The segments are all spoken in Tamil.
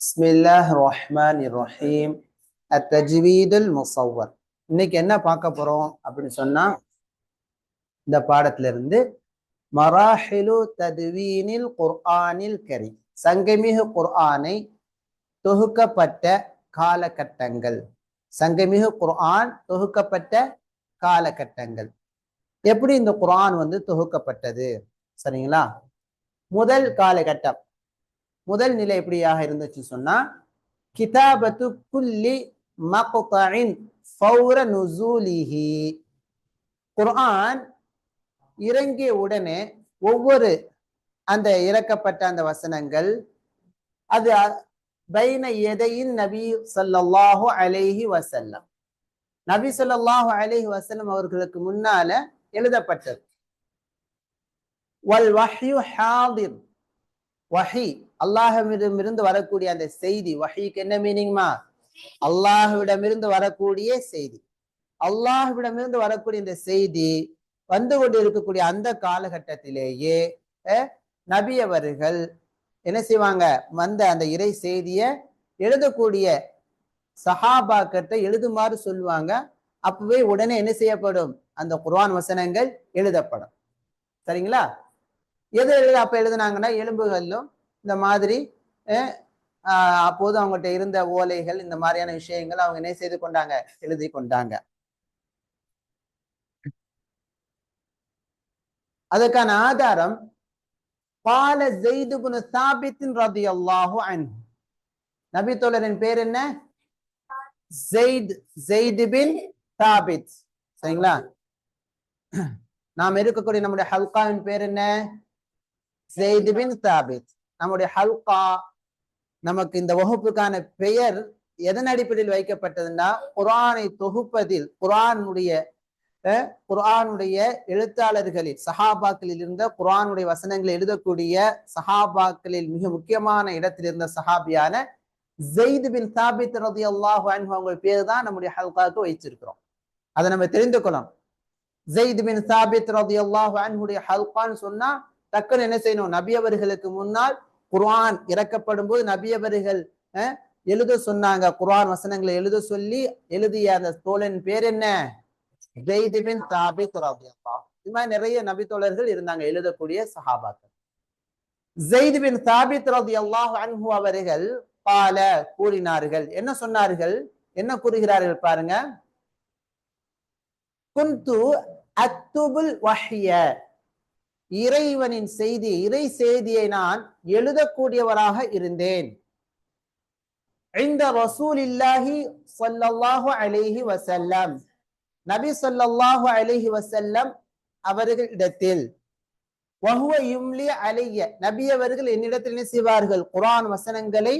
بسم الله الرحمن الرحيم التجويد المصور இன்னைக்கு என்ன பார்க்க போறோம் அப்படின்னு சொன்னா இந்த பாடத்துல இருந்து மராஹிலு ததுவீனில் குர்ஆனில் கரீம் சங்கமிகு குர்ஆனை தொகுக்கப்பட்ட காலகட்டங்கள் சங்கமிகு குர்ஆன் தொகுக்கப்பட்ட காலகட்டங்கள் எப்படி இந்த குர்ஆன் வந்து தொகுக்கப்பட்டது சரிங்களா முதல் காலகட்டம் முதல் நிலை எப்படியாக இருந்துச்சு சொன்னா கிதாபத்து குல்லி மக்தஇன் ஃபௌர நுசூலிஹி. குர்ஆன் இறங்கிய உடனே ஒவ்வொரு அந்த இறக்கப்பட்ட அந்த வசனங்கள் அது பைன எதையின் நபி ஸல்லல்லாஹு அலைஹி வசல்லம் நபி சொல்லாஹு அலைஹி வசல்லம் அவர்களுக்கு முன்னால எழுதப்பட்டது. வல் வஹ்யு ஹாதிர். வஹி அல்லாஹமிடமிருந்து வரக்கூடிய அந்த செய்தி. வஹிக்கு என்ன மீனிங்மா அல்லாஹுவிடமிருந்து வரக்கூடிய செய்தி. அல்லாஹுவிடமிருந்து வரக்கூடிய இந்த செய்தி வந்து கொண்டு இருக்கக்கூடிய அந்த காலகட்டத்திலேயே நபி அவர்கள் என்ன செய்வாங்க? வந்த அந்த இறை செய்தியை எழுதக்கூடிய சஹாபாக்கத்தை எழுதுமாறு சொல்லுவாங்க. அப்பவே உடனே என்ன செய்யப்படும்? அந்த குர்வான் வசனங்கள் எழுதப்படும். சரிங்களா? எது எழுத அப்போ எழுதுனாங்கன்னா எலும்புகளிலும் இந்த மாதிரி அப்போது அவங்ககிட்ட இருந்த ஓலைகள் இந்த மாதிரியான விஷயங்கள் அவங்க என்ன செய்து கொண்டாங்க? எழுதி கொண்டாங்க. அதுக்கான ஆதாரம் பால ஜெய்துபுன் சாபித்தின் ரதி அல்லாஹு அன்ஹு. நபி தோழரின் பேர் என்ன? ஜெயித் ஜெயித் பின் சாபித். சரிங்களா? நாம் இருக்கக்கூடிய நம்முடைய ஹல்காவின் பேர் என்ன? ஜெயித் பின் சாபித். நம்முடைய ஹல்கா நமக்கு இந்த வகுப்புக்கான பெயர் எதன் அடிப்படையில் வைக்கப்பட்டதுன்னா குரானை தொகுப்பதில் குரானுடைய குரானுடைய எழுத்தாளர்களில் சஹாபாக்களில் இருந்த குரானுடைய வசனங்களை எழுதக்கூடிய சஹாபாக்களில் மிக முக்கியமான இடத்தில் இருந்த சஹாபியான ஜெயித் பின் சாபித் ரதி அல்லாஹ் அவங்க பேர் தான் நம்முடைய ஹல்காவுக்கு வைச்சிருக்கிறோம் அதை நம்ம தெரிந்து கொள்ளலாம் ஜெயித் பின் சாபித் ரதி அல்லாஹ் அன்ஹுடைய ஹல்கான்னு சொன்னா டக்குன்னு என்ன செய்யணும்? நபியவர்களுக்கு முன்னால் குர்ஆன் இறக்கப்படும் போது நபியவர்கள் எழுத சொன்னாங்க. குர்ஆன் வசனங்களை எழுத சொல்லி எழுதிய அந்த தோழன் பேர் என்ன? ஜெயித் இது மாதிரி நிறைய நபி தோழர்கள் இருந்தாங்க எழுதக்கூடிய சஹாபாக்கள். ஜெயித் பின் சாபித் அல்லாஹ் அன்ஹு அவர்கள் பால கூறினார்கள். என்ன சொன்னார்கள்? என்ன கூறுகிறார்கள் பாருங்க? குந்து அத்துபுல் வஹிய. இறைவனின் செய்தி இறை செய்தியை நான் எழுதக்கூடியவராக இருந்தேன். இந்த ரசூலில்லாஹி சொல்லல்லாஹு அலைஹி வசல்லம் நபி சொல்லல்லாஹு அலைஹி வசல்லம் அவர்களிடத்தில் வஹுவ யும்லி அலைய நபி அவர்கள் என்னிடத்தில் என்ன செய்வார்கள்? குரான் வசனங்களை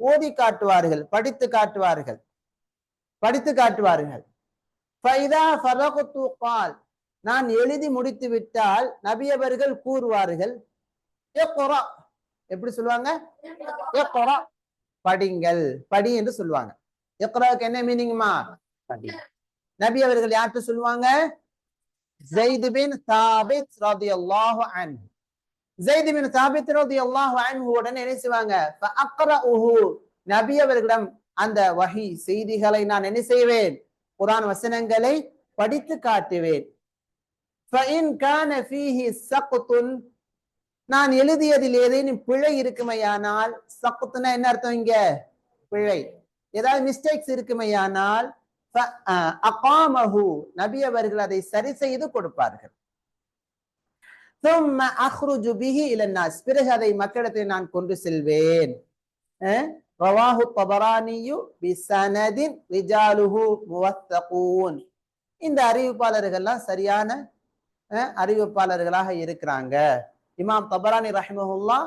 ஓதி காட்டுவார்கள் படித்து காட்டுவார்கள். படித்து காட்டுவார்கள். ஃபைதா நான் எழுதி முடித்து விட்டால் நபியவர்கள் கூறுவார்கள் எப்படி சொல்லுவாங்க? படிங்கள் படி என்று சொல்லுவாங்க. எக்ராவுக்கு என்ன மீனிங்மா படி. நபி அவர்கள் யார்கிட்ட சொல்லுவாங்க? ஜெயித் பின் சாபித் ரலியல்லாஹு அன்ஹு. ஜெயித் பின் சாபித் ரலியல்லாஹு அன் உடனே என்ன செய்வாங்க? நபி அவர்களிடம் அந்த வகை செய்திகளை நான் என்ன செய்வேன்? குரான் வசனங்களை படித்து காட்டுவேன். நான் எழுதியதில் ஏதேனும் பிழை இருக்குமையானால் சக்குத்துனா என்ன அர்த்தம் இங்க? பிழை. ஏதாவது மிஸ்டேக்ஸ் இருக்குமையானால் அகாமஹு நபி அவர்கள் அதை சரி செய்து கொடுப்பார்கள். பிறகு அதை மக்களிடத்தில் நான் கொண்டு செல்வேன். ரவாஹு தபரானியு பிசனதின் ரிஜாலுஹு முவத்தகூன். இந்த அறிவிப்பாளர்கள்லாம் சரியான அறிவிப்பாளர்களாக இருக்கிறாங்க. இமாம் தபரானி ரஹிமஹுல்லா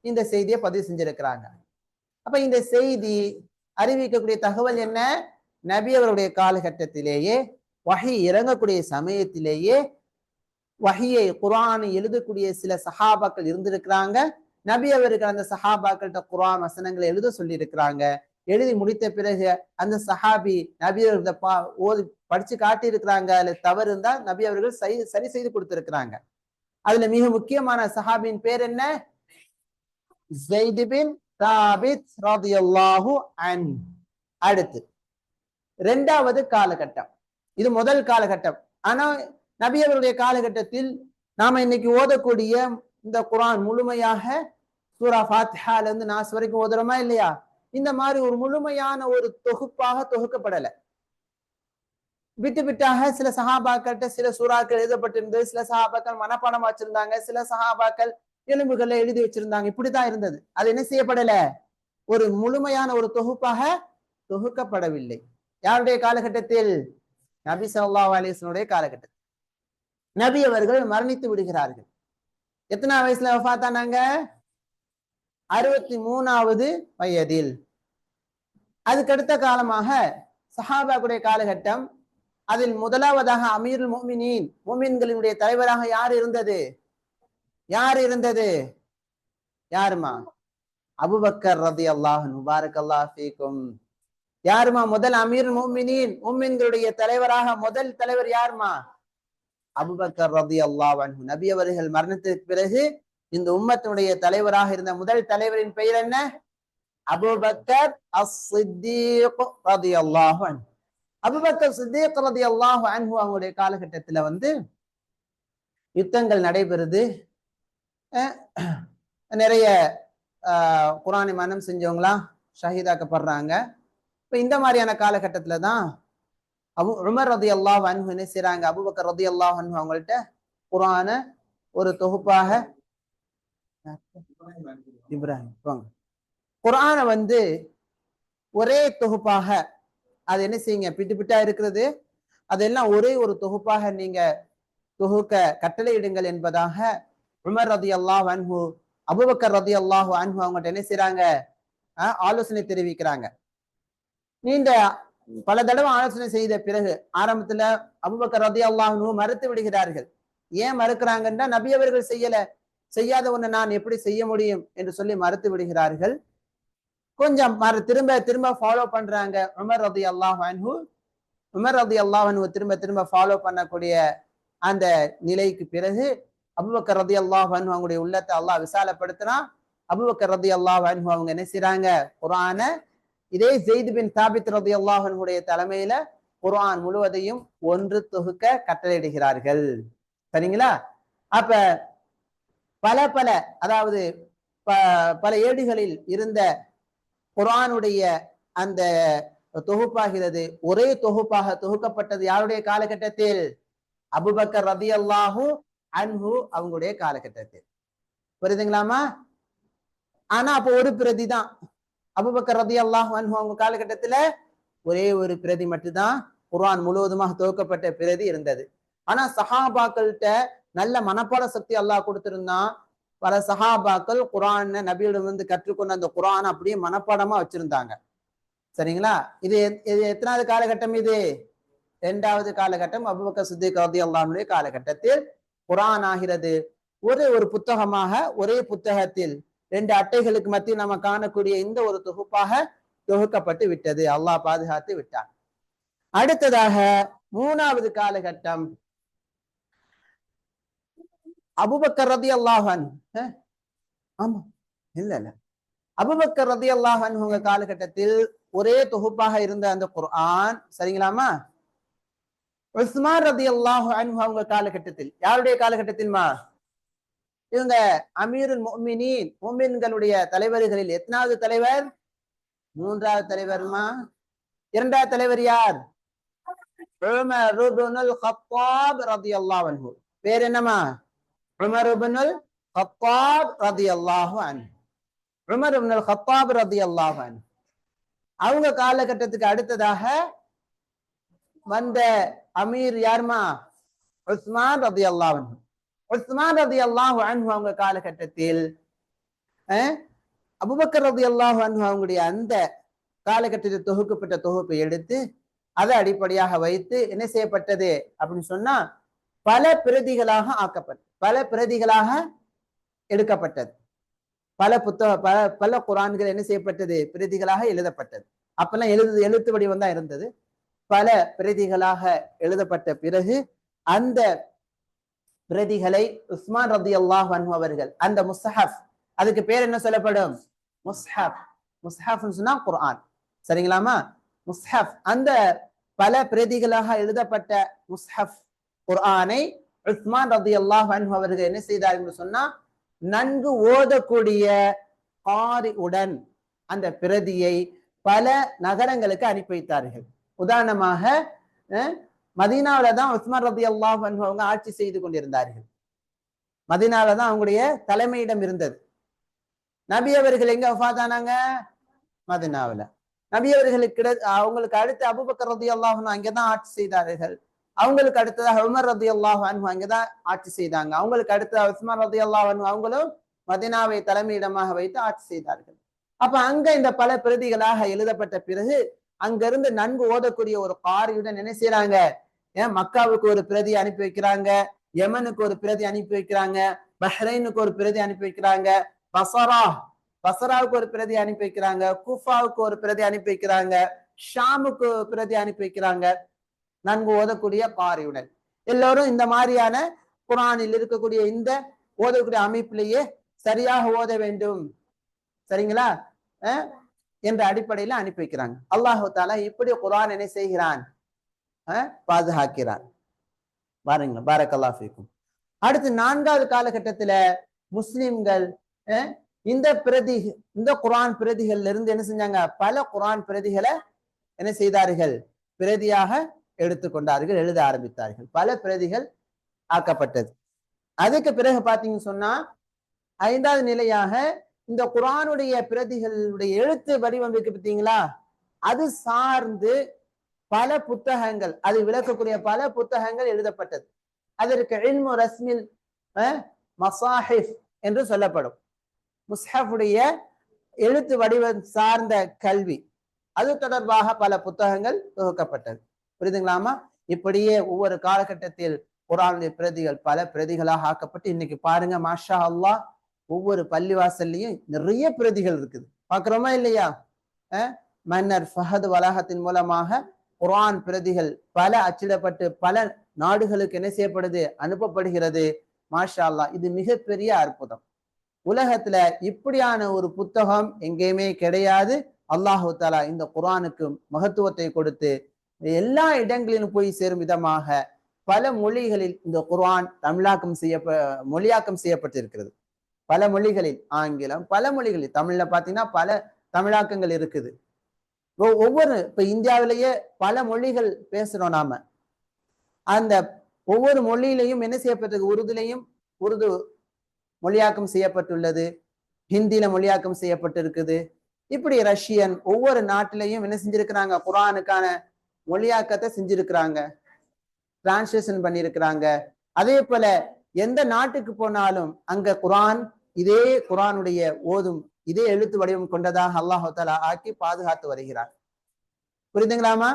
இந்த செய்தியை பதிவு செஞ்சிருக்கிறாங்க. அப்ப இந்த செய்தி அறிவிக்கக்கூடிய தகவல் என்ன? நபி அவருடைய காலகட்டத்திலேயே வகை இறங்கக்கூடிய சமயத்திலேயே வகையை குரானை எழுதக்கூடிய சில சஹாபாக்கள் இருந்திருக்கிறாங்க. நபி அவர்கள் அந்த சஹாபாக்கள்கிட்ட குரான் வசனங்களை எழுத சொல்லி இருக்கிறாங்க எழுதி முடித்த பிறகு அந்த சஹாபி நபி அவர்கள் ஓதி படிச்சு காட்டியிருக்கிறாங்க. அதுல தவறு இருந்தா நபி அவர்கள் சரி சரி செய்து கொடுத்திருக்கிறாங்க. அதுல மிக முக்கியமான சஹாபியின் பேர் என்ன? ஜெய்து பின் சாபித் அன் அடுத்து ரெண்டாவது காலகட்டம். இது முதல் காலகட்டம். ஆனா நபி அவருடைய காலகட்டத்தில் நாம இன்னைக்கு ஓதக்கூடிய இந்த குரான் முழுமையாக சூரா ஃபாத்திஹால இருந்து நாசு வரைக்கும் ஓதுறோமா இல்லையா? இந்த மாதிரி ஒரு முழுமையான ஒரு தொகுப்பாக தொகுக்கப்படல. விட்டு விட்டாக சில சகாபாக்கள்கிட்ட சில சூறாக்கள் எழுதப்பட்டிருந்தது. சில சகாபாக்கள் மனப்பாடம் வச்சிருந்தாங்க. சில சகாபாக்கள் எலும்புகள்ல எழுதி வச்சிருந்தாங்க. இப்படிதான் இருந்தது. அது என்ன செய்யப்படல? ஒரு முழுமையான ஒரு தொகுப்பாக தொகுக்கப்படவில்லை. யாருடைய காலகட்டத்தில்? நபி சல்லா அலைஹி காலகட்டத்தில். நபி அவர்கள் மரணித்து விடுகிறார்கள். எத்தனை வயசுல வஃபாத்தானாங்க அறுபத்தி மூணாவது வயதில். அதுக்கடுத்த காலமாக சஹாபாக்குடைய காலகட்டம். அதில் முதலாவதாக அமீருல் மோமினின் மோமின்களினுடைய தலைவராக யார் இருந்தது? யார் இருந்தது? யாருமா? அபுபக்கர் ரதி அல்லாஹ் முபாரக் அல்லாஹ் ஃபீக்கும். யாருமா? முதல் அமீர் மோமினின் மோமின்களுடைய தலைவராக முதல் தலைவர் யாருமா? அபுபக்கர் ரதி அல்லாஹ் நபி அவர்கள் மரணத்திற்கு பிறகு இந்த உம்மத்தினுடைய தலைவராக இருந்த முதல் தலைவரின் பெயர் என்ன? அபுபக்கர் அஸ்-சித்தீக் ரலியல்லாஹு அன்ஹு. அபுபக்கர் அன்ஹு அவங்களுடைய காலகட்டத்துல வந்து யுத்தங்கள் நடைபெறுது. அஹ் நிறைய ஆஹ் குரானை மனம் செஞ்சவங்களாம் ஷஹீதாக்கப்படுறாங்க. இப்ப இந்த மாதிரியான காலகட்டத்துல தான் அபு உமர் ரதி அல்லாஹ் அன்ஹு என்ன செய்கிறாங்க அபுபக்கர் ரதி அல்லாஹ் அன்ஹு அவங்கள்ட்ட குரான ஒரு தொகுப்பாக இப்ராஹிம். வாங்க. குரானை வந்து ஒரே தொகுப்பாக அது என்ன செய்யுங்க? பிட்டு பிட்டா இருக்கிறது. அதெல்லாம் ஒரே ஒரு தொகுப்பாக நீங்க தொகுக்க கட்டளையிடுங்கள் என்பதாக உமர் ரதி அல்லாஹ் அன்ஹு அபுபக்கர் ரதி அல்லாஹு அன்ஹு அவங்ககிட்ட என்ன செய்யறாங்க ஆலோசனை தெரிவிக்கிறாங்க. நீண்ட பல தடவை ஆலோசனை செய்த பிறகு ஆரம்பத்துல அபுபக்கர் ரதி அல்லாஹ் மறுத்து விடுகிறார்கள். ஏன் மறுக்கிறாங்கன்னா நபி அவர்கள் செய்யல. செய்யாத ஒண்ணு நான் எப்படி செய்ய முடியும் என்று சொல்லி மறுத்து விடுகிறார்கள். கொஞ்சம் மறு திரும்ப திரும்ப ஃபாலோ பண்றாங்க. உமர் ரதி அல்லாஹ் உமர் ரதி அல்லாஹ் திரும்ப திரும்ப ஃபாலோ பண்ணக்கூடிய அந்த நிலைக்கு பிறகு அபுபக்கர் ரதி அல்லாஹ் அன்ஹு அவங்களுடைய உள்ளத்தை அல்லாஹ் விசாலப்படுத்தினா அபுபக்கர் ரதி அல்லாஹ் அன்ஹு அவங்க என்ன செய்றாங்க? குரான இதே ஜெயித் பின் தாபித் ரதி அல்லாஹனுடைய தலைமையில குரான் முழுவதையும் ஒன்று தொகுக்க கட்டளையிடுகிறார்கள். சரிங்களா? அப்ப பல பல அதாவது ப- பல ஏடுகளில் இருந்த குரானுடைய அந்த தொகுப்பாகிறது. ஒரே தொகுப்பாக தொகுக்கப்பட்டது யாருடைய காலகட்டத்தில்? அபுபக்கர் ரதி அல்லாஹு அன்ஹு அவங்களுடைய காலகட்டத்தில். புரியுதுங்களாமா ஆனா அப்போ ஒரு பிரதி தான். அபுபக்கர் ரதி அல்லாஹ் அன்ஹு அவங்க காலகட்டத்துல ஒரே ஒரு பிரதி மட்டும்தான் குர்ஆன் முழுவதுமாக துவக்கப்பட்ட பிரதி இருந்தது. ஆனா சஹாபாக்கள்கிட்ட நல்ல மனப்பாட சக்தி அல்லாஹ் கொடுத்திருந்தான். பல சஹாபாக்கள் குரான் நபியிடம் வந்து கற்றுக்கொண்ட அந்த குரான் அப்படியே மனப்பாடமா வச்சிருந்தாங்க. சரிங்களா? இது எத்- இது எத்தனாவது காலகட்டம் இது? இரண்டாவது காலகட்டம் அபுபக்கர் சித்திக் ரதி அல்லாமுடைய காலகட்டத்தில் குரான் ஆகிறது. ஒரே ஒரு புத்தகமாக ஒரே புத்தகத்தில் ரெண்டு அட்டைகளுக்கு மத்தியில் நம்ம காணக்கூடிய இந்த ஒரு தொகுப்பாக தொகுக்கப்பட்டு விட்டது. அல்லாஹ் பாதுகாத்து விட்டான். அடுத்ததாக மூணாவது காலகட்டம் அபுபக்கர் ரதி அல்லாஹன் ஆமா. இல்ல இல்ல. அபுபக்கர் ரதி அல்லாஹன் உங்க காலகட்டத்தில் ஒரே தொகுப்பாக இருந்த அந்த குர்ஆன் சரிங்களாமா உஸ்மான் ரதி அல்லாஹு அன்ஹு அவங்க காலகட்டத்தில். யாருடைய காலகட்டத்தில்மா? இவங்க அமீருல் மொமினின் மொமின்களுடைய தலைவர்களில் எத்தனாவது தலைவர்? மூன்றாவது தலைவர்மா? இரண்டாவது தலைவர் யார்? உமர் இப்னுல் கத்தாப் பேர் என்னமா உமர் இப்னுல் ஹத்தாப் ரதி அல்லாஹான் உமர் இப்னுல் ஹத்தாப் ரதி அல்லாஹான் அவங்க காலகட்டத்துக்கு அடுத்ததாக வந்த அமீர் யார்மா? உஸ்மான் ரதி அல்லாஹன் உஸ்மான் ரலியல்லாஹு அன்ஹு அவங்க காலகட்டத்தில் அபுபக்கர் ரதி அல்லாஹு அன்ஹு அவங்களுடைய அந்த காலகட்டத்தில் தொகுக்கப்பட்ட தொகுப்பை எடுத்து அதை அடிப்படையாக வைத்து என்ன செய்யப்பட்டது அப்படின்னு சொன்னா பல பிரதிகளாக ஆக்கப்பட்டது. பல பிரதிகளாக எடுக்கப்பட்டது. பல புத்தக பல பல குரான்கள் என்ன செய்யப்பட்டது? பிரதிகளாக எழுதப்பட்டது. அப்பெல்லாம் எழுது எழுத்து வடிவம் தான் இருந்தது. பல பிரதிகளாக எழுதப்பட்ட பிறகு அந்த பிரதிகளை உஸ்மான் ரதி அல்லாஹ் அவர்கள் அந்த முஸ்ஹப் அதுக்கு பேர் என்ன சொல்லப்படும்? முஸ்ஹப் முஸ்ஹப்னு சொன்னா குர்ஆன். சரிங்களாமா முஸ்ஹப் அந்த பல பிரதிகளாக எழுதப்பட்ட முஸ்ஹப் குர்ஆனை உஸ்மான் ரதியல்லாஹு அன்ஹு அவர்கள் என்ன செய்தார் என்று சொன்னா நன்கு ஓதக்கூடிய காரி உடன் அந்த பிரதியை பல நகரங்களுக்கு அனுப்பி வைத்தார்கள். உதாரணமாக அஹ், மதீனாவுல தான் உஸ்மான் ரதி அல்லாஹ் அவங்க ஆட்சி செய்து கொண்டிருந்தார்கள். மதினால தான் அவங்களுடைய தலைமையிடம் இருந்தது. நபி அவர்கள் எங்க வஃபாத்தானாங்க மதீனாவுல. நபி அவர்களுக்கு அவங்களுக்கு அடுத்து அபுபக்கர் ரதி அல்லாஹ் அங்கதான் ஆட்சி செய்தார்கள். அவங்களுக்கு அடுத்ததாக உமர் ரதி அல்லாஹ் அங்கதான் ஆட்சி செய்தாங்க. அவங்களுக்கு அடுத்ததாக உஸ்மான் ரதி அல்லாஹ் அவங்களும் மதீனாவை தலைமையிடமாக வைத்து ஆட்சி செய்தார்கள். அப்ப அங்க இந்த பல பிரதிகளாக எழுதப்பட்ட பிறகு அங்கிருந்து நன்கு ஓதக்கூடிய ஒரு காரியுடன் என்ன செய்யறாங்க ஏன் மக்காவுக்கு ஒரு பிரதி அனுப்பி வைக்கிறாங்க யமனுக்கு ஒரு பிரதி அனுப்பி வைக்கிறாங்க பஹ்ரைனுக்கு ஒரு பிரதி அனுப்பி வைக்கிறாங்க பசரா பசராவுக்கு ஒரு பிரதி அனுப்பி வைக்கிறாங்க குஃபாவுக்கு ஒரு பிரதி அனுப்பி வைக்கிறாங்க ஷாமுக்கு பிரதி அனுப்பி வைக்கிறாங்க. நன்கு ஓதக்கூடிய காரியுடன் எல்லோரும் இந்த மாதிரியான குரானில் இருக்கக்கூடிய இந்த ஓதக்கூடிய அமைப்பிலேயே சரியாக ஓத வேண்டும். சரிங்களா? என்ற அடிப்படையில அனுப்பி வைக்கிறாங்க. அல்லாஹு தாலா இப்படி குரான் என்ன செய்கிறான்? பாதுகாக்கிறான். பாருங்களா பாரக்கல்லா ஃபீக்கும். அடுத்து நான்காவது காலகட்டத்துல முஸ்லிம்கள் இந்த பிரதி இந்த குரான் பிரதிகள்ல இருந்து என்ன செஞ்சாங்க? பல குரான் பிரதிகளை என்ன செய்தார்கள்? பிரதியாக எடுத்துக்கொண்டார்கள் எழுத ஆரம்பித்தார்கள். பல பிரதிகள் ஆக்கப்பட்டது. அதுக்கு பிறகு பாத்தீங்கன்னு சொன்னா ஐந்தாவது நிலையாக இந்த குரானுடைய பிரதிகளுடைய எழுத்து வடிவம் இருக்கு பார்த்தீங்களா? அது சார்ந்து பல புத்தகங்கள் அது விளக்கக்கூடிய பல புத்தகங்கள் எழுதப்பட்டது. அதற்கு இல்மு ரஸ்மில் அஹ், மசாஹிஃப் என்று சொல்லப்படும். முஸ்ஹஃபுடைய எழுத்து வடிவம் சார்ந்த கல்வி. அது தொடர்பாக பல புத்தகங்கள் தொகுக்கப்பட்டது. புரியுதுங்களாமா இப்படியே ஒவ்வொரு காலகட்டத்தில் குரானுடைய பிரதிகள் பல பிரதிகளாக ஆக்கப்பட்டு இன்னைக்கு பாருங்க மாஷா அல்லாஹ் ஒவ்வொரு பள்ளிவாசல்லையும் நிறைய பிரதிகள் இருக்குது. பாக்குறோமா இல்லையா? அஹ் மன்னர் ஃபஹத் வளாகத்தின் மூலமாக குரான் பிரதிகள் பல அச்சிடப்பட்டு பல நாடுகளுக்கு என்ன செய்யப்படுது? அனுப்பப்படுகிறது. மாஷா அல்லாஹ் இது மிகப்பெரிய அற்புதம். உலகத்துல இப்படியான ஒரு புத்தகம் எங்கேயுமே கிடையாது. அல்லாஹு தாலா இந்த குரானுக்கு மகத்துவத்தை கொடுத்து எல்லா இடங்களிலும் போய் சேரும் விதமாக பல மொழிகளில் இந்த குர்ஆன் தமிழாக்கம் செய்யப்ப மொழியாக்கம் செய்யப்பட்டிருக்கிறது. பல மொழிகளில் ஆங்கிலம் பல மொழிகளில் தமிழ்ல பாத்தீங்கன்னா பல தமிழாக்கங்கள் இருக்குது. ஒவ்வொரு இப்ப இந்தியாவிலேயே பல மொழிகள் பேசுறோம் நாம. அந்த ஒவ்வொரு மொழியிலையும் என்ன செய்யப்பட்டிருக்கு? உருதுலையும் உருது மொழியாக்கம் செய்யப்பட்டுள்ளது. ஹிந்தியில மொழியாக்கம் செய்யப்பட்டிருக்குது. இப்படி ரஷ்யன் ஒவ்வொரு நாட்டிலையும் என்ன செஞ்சிருக்கிறாங்க? குரானுக்கான மொழியாக்கத்தை செஞ்சிருக்கிறாங்க. டிரான்ஸ்லேஷன் பண்ணியிருக்கிறாங்க அதே போல எந்த நாட்டுக்கு போனாலும் அங்க குரான் இதே குரானுடைய ஓதும் இதே எழுத்து வடிவம் கொண்டதாக அல்லாஹு ஆக்கி பாதுகாத்து வருகிறார். புரியுதுங்களாமா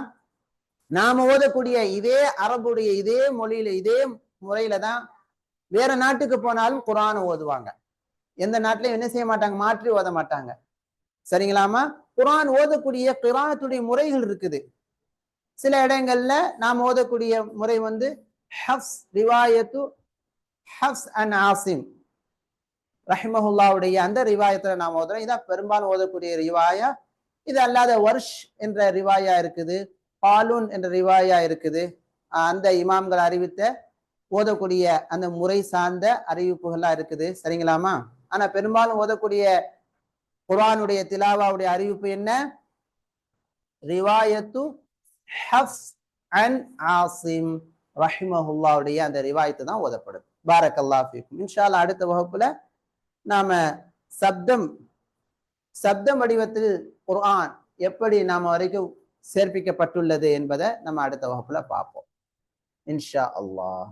நாம ஓதக்கூடிய இதே அரபுடைய இதே மொழியில இதே முறையில தான் வேற நாட்டுக்கு போனாலும் குரான் ஓதுவாங்க. எந்த நாட்டிலையும் என்ன செய்ய மாட்டாங்க? மாற்றி ஓத மாட்டாங்க. சரிங்களாமா? குரான் ஓதக்கூடிய கிராத்துடைய முறைகள் இருக்குது. சில இடங்கள்ல நாம் ஓதக்கூடிய முறை வந்து ஹப்ஸ் ரிவாயத்து ஹப்ஸ் அண்ட் ஆசிம். ரஹிமஹுல்லாவுடைய அந்த ரிவாயத்தில் நாம் ஓதுறோம். இதான் பெரும்பாலும் ஓதக்கூடிய ரிவாயா. இது அல்லாத வர்ஷ் என்ற ரிவாயா இருக்குது. பாலூன் என்ற ரிவாயா இருக்குது. அந்த இமாம்கள் அறிவித்த ஓதக்கூடிய அந்த முறை சார்ந்த அறிவிப்புகள்லாம் இருக்குது. சரிங்களாமா? ஆனா பெரும்பாலும் ஓதக்கூடிய குரானுடைய திலாவாவுடைய அறிவிப்பு என்ன? ரிவாயத்து ஹஃப் அன் ஆசிம் ரஹிமஹுல்லாவுடைய அந்த ரிவாயத்து தான் ஓதப்படும். பாரக்கல்லா ஃபீக்கும். இன்ஷா அடுத்த வகுப்புல நாம சப்தம் சப்தம் வடிவத்தில் குர்ஆன் எப்படி நாம வரைக்கும் சேர்ப்பிக்கப்பட்டுள்ளது என்பதை நம்ம அடுத்த வகுப்புல பார்ப்போம். இன்ஷா அல்லாஹ்